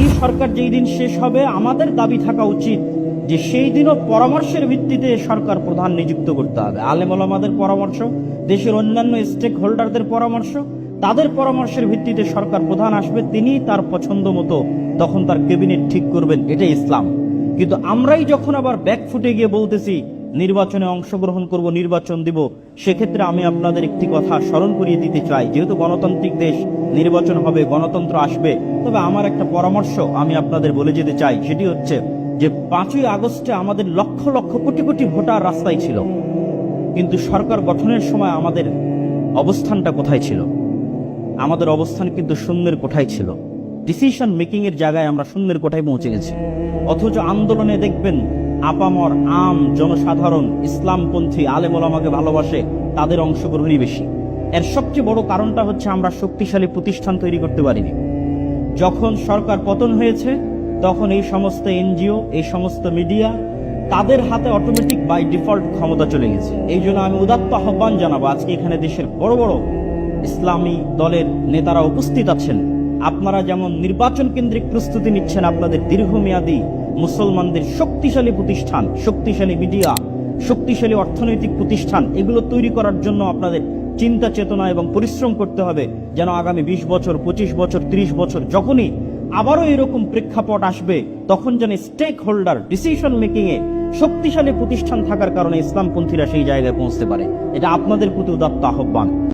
এই সরকার যেই দিন শেষ হবে, আমাদের দাবি থাকা উচিত যে সেই দিনও পরামর্শের ভিত্তিতে সরকার প্রধান নিযুক্ত করতে হবে। আলেম ওলামাদের পরামর্শ, দেশের অন্যান্য স্টেক হোল্ডারদের পরামর্শ, তাদের পরামর্শের ভিত্তিতে সরকার প্রধান আসবে তিনি তার পছন্দ মতো তখন তার ক্যাবিনেট ঠিক করবেন, এটাই ইসলাম। কিন্তু আমরাই যখন আবার ব্যাক ফুটে গিয়ে বলতেছি নির্বাচনে অংশগ্রহণ করব, নির্বাচন দিব, সেক্ষেত্রে আমি আপনাদের একটি কথা স্মরণ করিয়ে দিতে চাই। যেহেতু গণতান্ত্রিক দেশ, নির্বাচন হবে, গণতন্ত্র আসবে। তবে আমার একটা পরামর্শ আমি আপনাদের বলে যেতে চাই, সেটি হচ্ছে যে পাঁচই আগস্টে আমাদের লক্ষ লক্ষ কোটি কোটি ভোটার রাস্তায় ছিল। কিন্তু সরকার গঠনের সময় আমাদের অবস্থানটা কোথায় ছিল? আমাদের অবস্থান কিন্তু শূন্যের কোঠায় ছিল। ডিসিশন মেকিং এর জায়গায় আমরা শূন্যের কোঠায় পৌঁছে গেছি। অথচ আন্দোলনে দেখবেন আপামর আম জনসাধারণ ইসলামপন্থী আলেমল আমাকে ভালোবাসে, তাদের অংশগ্রহণই বেশি। এর সবচেয়ে বড় কারণটা হচ্ছে আমরা শক্তিশালী প্রতিষ্ঠান তৈরি করতে পারিনি। যখন সরকার পতন হয়েছে, তখন এই সমস্ত এনজিও, এই সমস্ত মিডিয়া তাদের হাতে অটোমেটিক বাই ডিফল্ট ক্ষমতা চলে গেছে। এই জন্য আমি উদাত্ত আহ্বান জানাব, আজকে এখানে দেশের বড় বড় ইসলামী দলের নেতারা উপস্থিত আছেন। আপনারা যেমন নির্বাচন কেন্দ্রিক প্রস্তুতি নিচ্ছেন আপনাদের দীর্ঘমেয়াদী মুসলমানদের শক্তিশালী প্রতিষ্ঠান, শক্তিশালী মিডিয়া, শক্তিশালী অর্থনৈতিক প্রতিষ্ঠান, এগুলো তৈরি করার জন্য আপনাদের চিন্তা, চেতনা এবং পরিশ্রম করতে হবে যেন আগামী বিশ বছর, পঁচিশ বছর, ত্রিশ বছর যখনই আবারও এরকম প্রেক্ষাপট আসবে, তখন যেন স্টেক হোল্ডার ডিসিশন মেকিং এ শক্তিশালী প্রতিষ্ঠান থাকার কারণে ইসলামপন্থীরা সেই জায়গায় পৌঁছতে পারে। এটা আপনাদের প্রতি উদাত্ত আহ্বান।